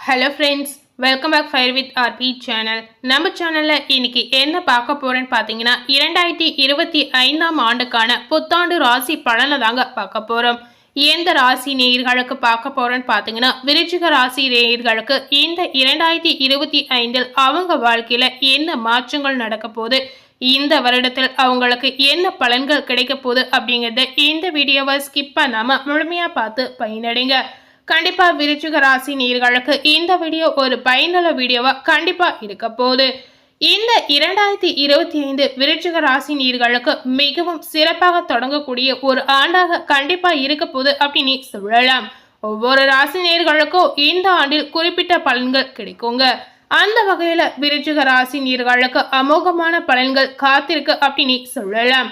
Hello friends welcome back fire with RP channel நம்ம சேனலில் இன்னைக்கு என்ன பார்க்க போகிறேன்னு பார்த்தீங்கன்னா இரண்டாயிரத்தி இருபத்தி ஐந்தாம் ஆண்டுக்கான புத்தாண்டு ராசி பலனை தாங்க பார்க்க போகிறோம் எந்த ராசி நேயர்களுக்கு பார்க்க போகிறோன்னு பார்த்தீங்கன்னா விருச்சிக ராசி நேயர்களுக்கு இந்த இரண்டாயிரத்தி இருபத்தி ஐந்தில் அவங்க வாழ்க்கையில் என்ன மாற்றங்கள் நடக்க போகுது இந்த வருடத்தில் அவங்களுக்கு என்ன பலன்கள் கிடைக்க போகுது அப்படிங்கிறத இந்த வீடியோவை ஸ்கிப் பண்ணாமல் முழுமையாக பார்த்து பயனடைங்க. கண்டிப்பா விருச்சிக ராசி நீர்களுக்கு இந்த வீடியோ ஒரு பயனுள்ள வீடியோவா கண்டிப்பா இருக்க போகுது. இந்த இரண்டாயிரத்தி இருபத்தி ஐந்து விருச்சிக ராசி நீர்களுக்கு மிகவும் சிறப்பாக தொடங்கக்கூடிய ஒரு ஆண்டாக கண்டிப்பா இருக்க போகுது அப்படின்னு சொல்லலாம். ஒவ்வொரு ராசி நேர்களுக்கும் இந்த ஆண்டில் குறிப்பிட்ட பலன்கள் கிடைக்குங்க. அந்த வகையில விருச்சிக ராசி நீர்களுக்கு அமோகமான பலன்கள் காத்திருக்கு அப்படின்னு சொல்லலாம்.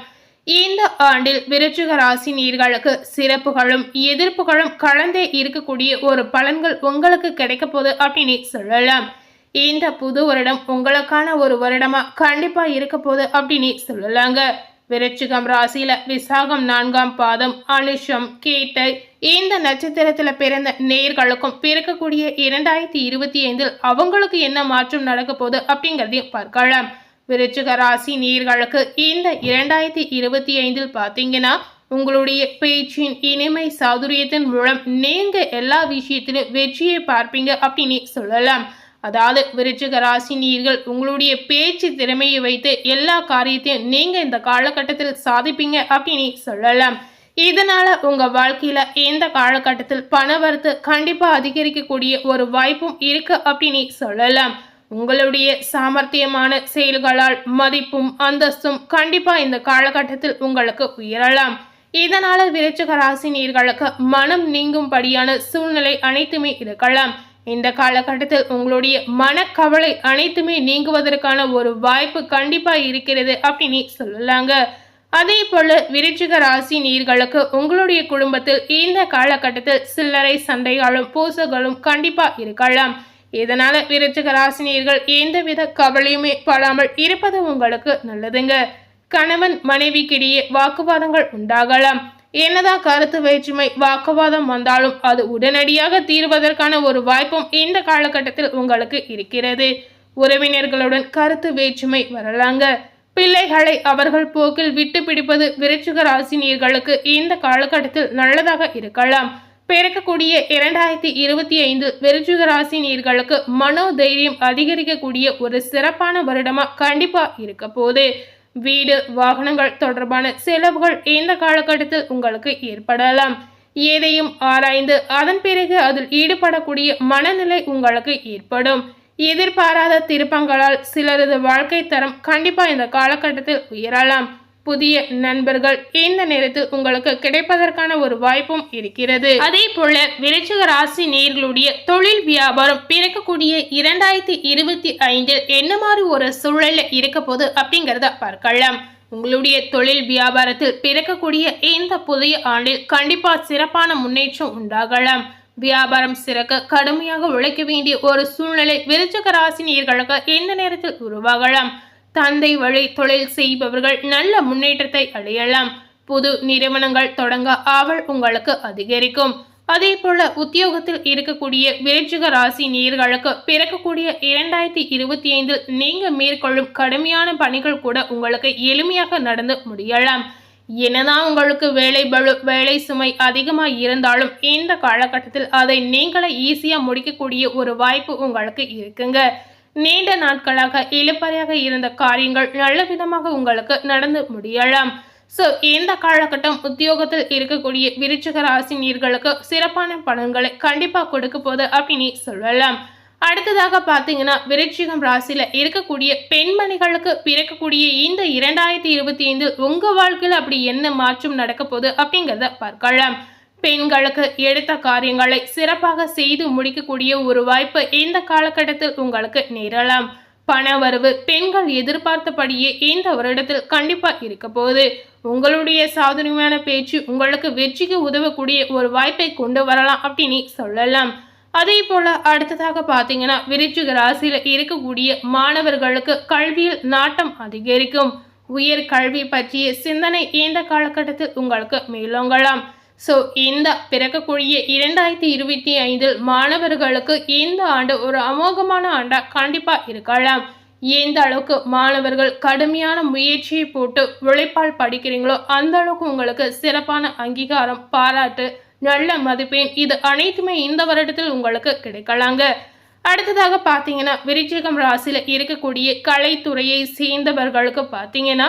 இந்த ஆண்டில் விருச்சிக ராசி நீர்களுக்கு சிறப்புகளும் எதிர்ப்புகளும் கலந்தே இருக்கக்கூடிய ஒரு பலன்கள் உங்களுக்கு கிடைக்க போகுது அப்படின்னு சொல்லலாம். இந்த புது வருடம் உங்களுக்கான ஒரு வருடமா கண்டிப்பா இருக்க போகுது அப்படின்னு சொல்லலாங்க. விருச்சிகம் ராசியில விசாகம் நான்காம் பாதம் அனுஷம் கேட்டை இந்த நட்சத்திரத்துல பிறந்த நேர்களுக்கும் பிறக்கக்கூடிய இரண்டாயிரத்தி இருபத்தி ஐந்தில் அவங்களுக்கு என்ன மாற்றம் நடக்க போகுது அப்படிங்கிறதையும் பார்க்கலாம். விருச்சிக ராசி நீர்களுக்கு இந்த இரண்டாயிரத்தி இருபத்தி ஐந்தில் பார்த்தீங்கன்னா உங்களுடைய பேச்சின் இனிமை சாதுரியத்தின் மூலம் நீங்க எல்லா விஷயத்திலும் வெற்றியை பார்ப்பீங்க அப்படின்னு சொல்லலாம். அதாவது விருச்சிக ராசி நீர்கள் உங்களுடைய பேச்சு திறமையை வைத்து எல்லா காரியத்தையும் நீங்க இந்த காலகட்டத்தில் சாதிப்பீங்க அப்படின்னு சொல்லலாம். இதனால உங்க வாழ்க்கையில இந்த காலகட்டத்தில் பணவரத்து கண்டிப்பா அதிகரிக்கக்கூடிய ஒரு வாய்ப்பும் இருக்கு அப்படின்னு சொல்லலாம். உங்களுடைய சாமர்த்தியமான செயல்களால் மதிப்பும் அந்தஸ்தும் கண்டிப்பா இந்த காலகட்டத்தில் உங்களுக்கு உயரலாம். இதனால விருச்சிக ராசி நீர்களுக்கு மனம் நீங்கும்படியான சூழ்நிலை அனைத்துமே இருக்கலாம். இந்த காலகட்டத்தில் உங்களுடைய மனக்கவலை அனைத்துமே நீங்குவதற்கான ஒரு வாய்ப்பு கண்டிப்பா இருக்கிறது அப்படின்னு சொல்லலாங்க. அதே போல விருச்சிக ராசி நீர்களுக்கு உங்களுடைய குடும்பத்தில் இந்த காலகட்டத்தில் சில்லறை சண்டைகளும் பூசகளும் கண்டிப்பா இருக்கலாம். இதனால விருச்சிக ராசினியர்கள் எந்தவித கவலையுமே படாமல் இருப்பது உங்களுக்கு நல்லதுங்க. கணவன் மனைவிக்கிடையே வாக்குவாதங்கள் உண்டாகலாம். என்னதான் கருத்து வேற்றுமை வாக்குவாதம் வந்தாலும் அது உடனடியாக தீர்வதற்கான ஒரு வாய்ப்பும் இந்த காலகட்டத்தில் உங்களுக்கு இருக்கிறது. உறவினர்களுடன் கருத்து வேற்றுமை வரலாங்க. பிள்ளைகளை அவர்கள் போக்கில் விட்டு பிடிப்பது விருச்சிக ராசினியர்களுக்கு இந்த காலகட்டத்தில் நல்லதாக இருக்கலாம். பிறக்கக்கூடிய இரண்டாயிரத்தி இருபத்தி ஐந்து விருச்சிக ராசி நீர்களுக்கு மனோ தைரியம் அதிகரிக்கக்கூடிய ஒரு சிறப்பான வருடமாக கண்டிப்பாக இருக்க போது வீடு வாகனங்கள் தொடர்பான செலவுகள் இந்த காலகட்டத்தில் உங்களுக்கு ஏற்படலாம். எதையும் ஆராய்ந்து அதன் பிறகு அதில் ஈடுபடக்கூடிய மனநிலை உங்களுக்கு ஏற்படும். எதிர்பாராத திருப்பங்களால் சிலரது வாழ்க்கை தரம் கண்டிப்பாக இந்த காலகட்டத்தில் உயரலாம். புதிய நண்பர்கள் இந்த நேரத்தில் உங்களுக்கு கிடைப்பதற்கான ஒரு வாய்ப்பும் இருக்கிறது. அதே போல விருச்சிக ராசி நேர்களுடைய தொழில் வியாபாரம் பிறக்கக்கூடிய இரண்டாயிரத்தி இருபத்தி ஐந்தில் என்ன மாதிரி ஒரு சூழல்ல இருக்க போது அப்படிங்கிறத பார்க்கலாம். உங்களுடைய தொழில் வியாபாரத்தில் பிறக்கக்கூடிய இந்த புதிய ஆண்டில் கண்டிப்பா சிறப்பான முன்னேற்றம் உண்டாகலாம். வியாபாரம் சிறக்க கடுமையாக உழைக்க வேண்டிய ஒரு சூழ்நிலை விருச்சக ராசி நேர்களுக்கு இந்த நேரத்தில் உருவாகலாம். தந்தை வழி தொழில் செய்பவர்கள் நல்ல முன்னேற்றத்தை அடையலாம். புது நிறுவனங்கள் தொடங்க ஆவல் உங்களுக்கு அதிகரிக்கும். அதே போல உத்தியோகத்தில் இருக்கக்கூடிய விருச்சிக ராசி நீர்களுக்கு பிறக்கக்கூடிய இரண்டாயிரத்தி இருபத்தி ஐந்தில் நீங்க மேற்கொள்ளும் கடுமையான பணிகள் கூட உங்களுக்கு எளிமையாக நடந்து முடியலாம். என்னதான் உங்களுக்கு வேலை பலு வேலை சுமை அதிகமாக இருந்தாலும் இந்த காலகட்டத்தில் அதை நீங்களே ஈஸியாக முடிக்கக்கூடிய ஒரு வாய்ப்பு உங்களுக்கு இருக்குங்க. நீண்ட நாட்களாக இழுப்பறையாக இருந்த காரியங்கள் நல்ல விதமாக உங்களுக்கு நடந்து முடியலாம். ஸோ இந்த காலகட்டம் உத்தியோகத்தில் இருக்கக்கூடிய விருச்சிக ராசினியர்களுக்கு சிறப்பான பலன்களை கண்டிப்பாக கொடுக்க போது அப்படின்னு சொல்லலாம். அடுத்ததாக பார்த்தீங்கன்னா விருச்சிகம் ராசியில் இருக்கக்கூடிய பெண்மணிகளுக்கு பிறக்கக்கூடிய இந்த இரண்டாயிரத்தி இருபத்தி ஐந்தில் உங்கள் வாழ்க்கையில் அப்படி என்ன மாற்றம் நடக்க போகுது அப்படிங்கிறத பார்க்கலாம். பெண்களுக்கு எடுத்த காரியங்களை சிறப்பாக செய்து முடிக்கக்கூடிய ஒரு வாய்ப்பு இந்த காலகட்டத்தில் உங்களுக்கு நேரலாம். பண வரவு பெண்கள் எதிர்பார்த்தபடியே இந்த வருடத்தில் கண்டிப்பா இருக்க போகுது. உங்களுடைய சாதனையான பேச்சு உங்களுக்கு வெற்றிக்கு உதவக்கூடிய ஒரு வாய்ப்பை கொண்டு வரலாம் அப்படின்னு சொல்லலாம். அதே போல அடுத்ததாக பார்த்தீங்கன்னா விருச்சிக ராசியில இருக்கக்கூடிய மாணவர்களுக்கு கல்வியில் நாட்டம் அதிகரிக்கும். உயர் கல்வி பற்றிய சிந்தனை இந்த காலகட்டத்தில் உங்களுக்கு மேலோங்கலாம். ஸோ இந்த பிறக்கக்கூடிய இரண்டாயிரத்தி இருபத்தி ஐந்தில் மாணவர்களுக்கு இந்த ஆண்டு ஒரு அமோகமான ஆண்டாக கண்டிப்பாக இருக்கலாம். எந்த அளவுக்கு மாணவர்கள் கடுமையான முயற்சியை போட்டு உழைப்பால் படிக்கிறீங்களோ அந்த அளவுக்கு உங்களுக்கு சிறப்பான அங்கீகாரம் பாராட்டு நல்ல மதிப்பெண் இது அனைத்துமே இந்த வருடத்தில் உங்களுக்கு கிடைக்கலாங்க. அடுத்ததாக பார்த்தீங்கன்னா விருச்சிகம் ராசியில் இருக்கக்கூடிய கலைத்துறையை சேர்ந்தவர்களுக்கு பார்த்தீங்கன்னா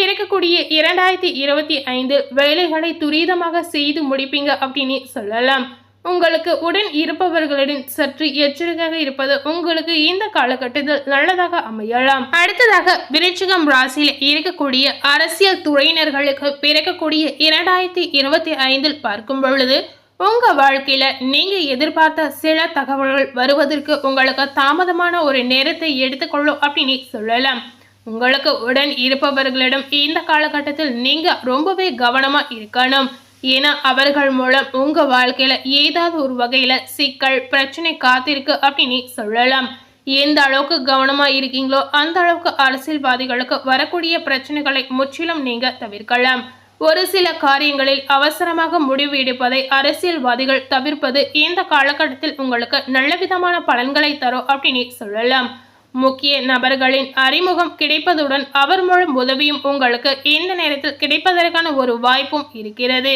பிறக்கக்கூடிய இரண்டாயிரத்தி இருபத்தி ஐந்து வேலைகளை துரிதமாக செய்து முடிப்பீங்க அப்படின்னு சொல்லலாம். உங்களுக்கு உடன் இருப்பவர்களிடம் சற்று எச்சரிக்கையாக இருப்பது உங்களுக்கு இந்த காலகட்டத்தில் நல்லதாக அமையலாம். அடுத்ததாக விருச்சிகம் ராசியில் இருக்கக்கூடிய அரசியல் துறையினர்களுக்கு பிறக்கக்கூடிய இரண்டாயிரத்தி இருபத்தி ஐந்தில் பார்க்கும் பொழுது உங்க வாழ்க்கையில நீங்க எதிர்பார்த்த சில தகவல்கள் வருவதற்கு உங்களுக்கு தாமதமான ஒரு நேரத்தை எடுத்துக்கொள்ளும் அப்படின்னு சொல்லலாம். உங்களுக்கு உடன் இருப்பவர்களிடம் இந்த காலகட்டத்தில் நீங்க ரொம்பவே கவனமா இருக்கணும். ஏன்னா அவர்கள் மூலம் உங்க வாழ்க்கையில ஏதாவது ஒரு வகையில சிக்கல் பிரச்சனை காத்திருக்கு அப்படின்னு சொல்லலாம். எந்த அளவுக்கு கவனமா இருக்கீங்களோ அந்த அளவுக்கு அரசியல்வாதிகளுக்கு வரக்கூடிய பிரச்சனைகளை முற்றிலும் நீங்க தவிர்க்கலாம். ஒரு சில காரியங்களில் அவசரமாக முடிவு எடுப்பதை அரசியல்வாதிகள் தவிர்ப்பது இந்த காலகட்டத்தில் உங்களுக்கு நல்ல விதமான பலன்களை தரும் அப்படின்னு சொல்லலாம். முக்கிய நபர்களின் அறிமுகம் கிடைப்பதுடன் அவர் மூலம் உதவியும் உங்களுக்கு இந்த நேரத்தில் கிடைப்பதற்கான ஒரு வாய்ப்பும் இருக்கிறது.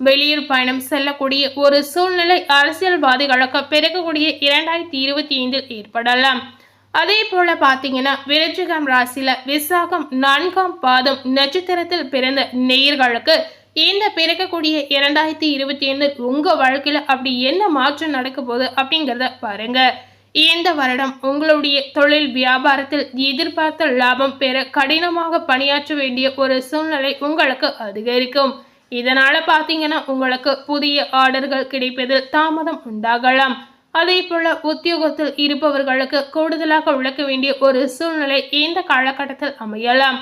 வெளியூர் பயணம் செல்லக்கூடிய ஒரு சூழ்நிலை அரசியல்வாதிகளுக்கு பிறக்கக்கூடிய இரண்டாயிரத்தி இருபத்தி ஐந்தில் ஏற்படலாம். அதே போல பார்த்தீங்கன்னா விருச்சிகம் ராசியில விசாகம் நான்காம் பாதம் நட்சத்திரத்தில் பிறந்த நேயர்களுக்கு இந்த பிறக்கக்கூடிய இரண்டாயிரத்தி இருபத்தி ஐந்து உங்க வாழ்க்கையில அப்படி என்ன மாற்றம் நடக்க போகுது அப்படிங்கிறத பாருங்க. இந்த வருடம் உங்களுடைய தொழில் வியாபாரத்தில் எதிர்பார்த்த லாபம் பெற கடினமாக பணியாற்ற வேண்டிய ஒரு சூழ்நிலை உங்களுக்கு அதிகரிக்கும். இதனால பார்த்தீங்கன்னா உங்களுக்கு புதிய ஆர்டர்கள் கிடைப்பதில் தாமதம் உண்டாகலாம். அதே போல உத்தியோகத்தில் இருப்பவர்களுக்கு கூடுதலாக உழைக்க வேண்டிய ஒரு சூழ்நிலை இந்த காலகட்டத்தில் அமையலாம்.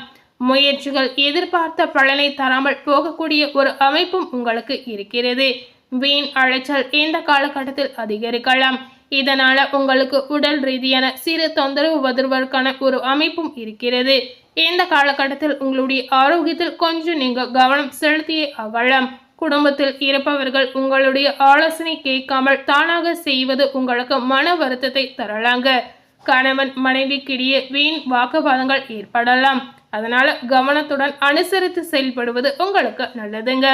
முயற்சிகள் எதிர்பார்த்த பலனை தராமல் போகக்கூடிய ஒரு அமைப்பும் உங்களுக்கு இருக்கிறது. வீண் அழைச்சல் இந்த காலகட்டத்தில் அதிகரிக்கலாம். இதனால உங்களுக்கு உடல் ரீதியான சிறு தொந்தரவு வருவதற்கான ஒரு அமைப்பும் இருக்கிறது. இந்த காலகட்டத்தில் உங்களுடைய ஆரோக்கியத்தில் கொஞ்சம் நீங்கள் கவனம் செலுத்தியே அகலாம் குடும்பத்தில் இருப்பவர்கள் உங்களுடைய ஆலோசனை கேட்காமல் தானாக செய்வது உங்களுக்கு மன வருத்தத்தை தரலாங்க. கணவன் மனைவிக்கிடையே வீண் வாக்குவாதங்கள் ஏற்படலாம். அதனால கவனத்துடன் அனுசரித்து செயல்படுவது உங்களுக்கு நல்லதுங்க.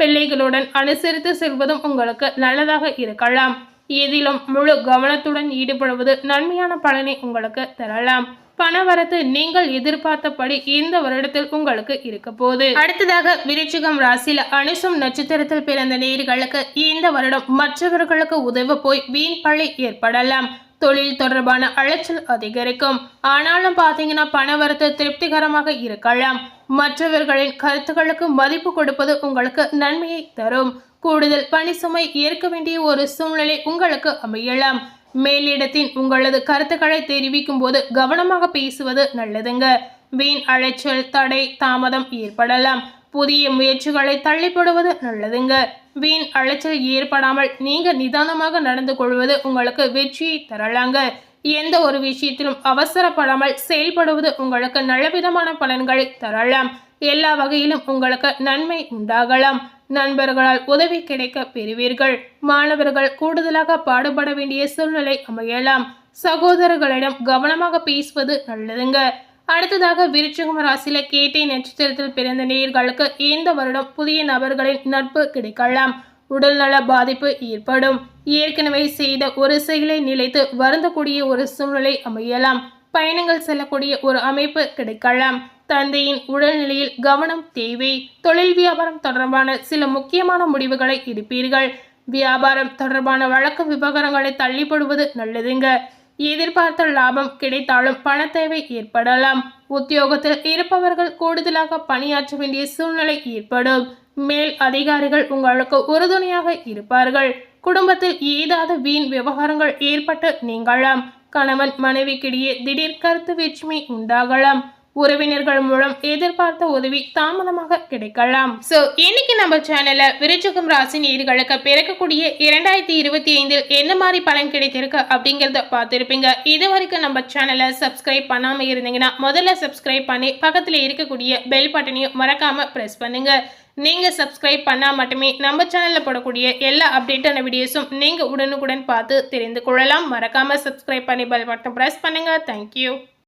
பிள்ளைகளுடன் அனுசரித்து செல்வதும் உங்களுக்கு நல்லதாக இருக்கலாம். எதிலும் முழு கவனத்துடன் ஈடுபடுவது நன்மையான பலனை உங்களுக்கு தரலாம். பணவரத்து நீங்கள் எதிர்பார்த்தபடி இந்த வருடத்தில் உங்களுக்கு இருக்க போது அடுத்ததாக விருச்சிகம் ராசியில அனுசம் நட்சத்திரத்தில் பிறந்த நேர்களுக்கு இந்த வருடம் மற்றவர்களுக்கு உதவ போய் வீண் பழி ஏற்படலாம். தொழில் தொடர்பான அலைச்சல் அதிகரிக்கும். ஆனாலும் பார்த்தீங்கன்னா பணவரத்து திருப்திகரமாக இருக்கலாம். மற்றவர்களின் கருத்துக்களுக்கு மதிப்பு கொடுப்பது உங்களுக்கு நன்மையை தரும். கூடுதல் பணி சுமை ஏற்க வேண்டிய ஒரு சூழ்நிலை உங்களுக்கு அமையலாம். மேலிடத்தின் உங்களது கருத்துக்களை தெரிவிக்கும் போது கவனமாக பேசுவது நல்லதுங்க. வீண் அலைச்சல் தடை தாமதம் ஏற்படலாம். புதிய முயற்சிகளை தள்ளிப்படுவது நல்லதுங்க. வீண் அலைச்சல் ஏற்படாமல் நீங்க நிதானமாக நடந்து கொள்வது உங்களுக்கு வெற்றியை தரலாங்க. எந்த ஒரு விஷயத்திலும் அவசரப்படாமல் செயல்படுவது உங்களுக்கு நல்லவிதமான பலன்களை தரலாம். எல்லா வகையிலும் உங்களுக்கு நன்மை உண்டாகலாம். நண்பர்களால் உதவி கிடைக்க பெறுவீர்கள். மாணவர்கள் கூடுதலாக பாடுபட வேண்டிய சூழ்நிலை அமையலாம். சகோதரர்களிடம் கவனமாக பேசுவது நல்லதுங்க. அடுத்ததாக விருச்சிகம் ராசியில கேட்டை நட்சத்திரத்தில் பிறந்த நேர்களுக்கு இந்த வருடம் புதிய நபர்களின் நட்பு கிடைக்கலாம். உடல்நல பாதிப்பு ஏற்படும். ஏற்கனவே செய்த ஒரு செயலை நிலைத்து வருந்தக்கூடிய ஒரு சூழ்நிலை அமையலாம். பயணங்கள் செல்லக்கூடிய ஒரு அமைப்பு கிடைக்கலாம். தந்தையின் உடல்நிலையில் கவனம் தேவை. தொழில் வியாபாரம் தொடர்பான சில முக்கியமான முடிவுகளை எடுப்பீர்கள். வியாபாரம் தொடர்பான வழக்கு விவகாரங்களை தள்ளிப்படுவது நல்லதுங்க. எதிர்பார்த்த லாபம் கிடைத்தாலும் பண தேவை ஏற்படலாம். உத்தியோகத்தில் இருப்பவர்கள் கூடுதலாக பணியாற்ற வேண்டிய சூழ்நிலை ஏற்படும். மேல் அதிகாரிகள் உங்களுக்கு உறுதுணையாக இருப்பார்கள். குடும்பத்தில் ஏதாவது வீண் விவகாரங்கள் ஏற்பட்டு நீங்களாம் கணவன் மனைவிக்கிடையே திடீர் கருத்து வேற்றுமை உண்டாகலாம். உறவினர்கள் மூலம் எதிர்பார்த்த உதவி தாமதமாக கிடைக்கலாம். ஸோ இன்னைக்கு நம்ம சேனல்ல விருச்சகம் ராசி நேர்களுக்கு பிறக்கக்கூடிய இரண்டாயிரத்தி இருபத்தி ஐந்தில் என்ன மாதிரி பலன் கிடைத்திருக்கு அப்படிங்கிறத பார்த்துருப்பீங்க. இது வரைக்கும் நம்ம சேனலை சப்ஸ்கிரைப் பண்ணாம இருந்தீங்கன்னா முதல்ல சப்ஸ்கிரைப் பண்ணி பக்கத்தில் இருக்கக்கூடிய பெல் பட்டனையும் மறக்காம ப்ரெஸ் பண்ணுங்க. நீங்கள் சப்ஸ்கிரைப் பண்ணால் மட்டுமே நம்ம சேனலில் போடக்கூடிய எல்லா அப்டேட்டான வீடியோஸும் நீங்கள் உடனுக்குடன் பார்த்து தெரிந்து கொள்ளலாம். மறக்காமல் சப்ஸ்கிரைப் பண்ணி பெல் பட்டன் ப்ரெஸ் பண்ணுங்கள் தேங்க்யூ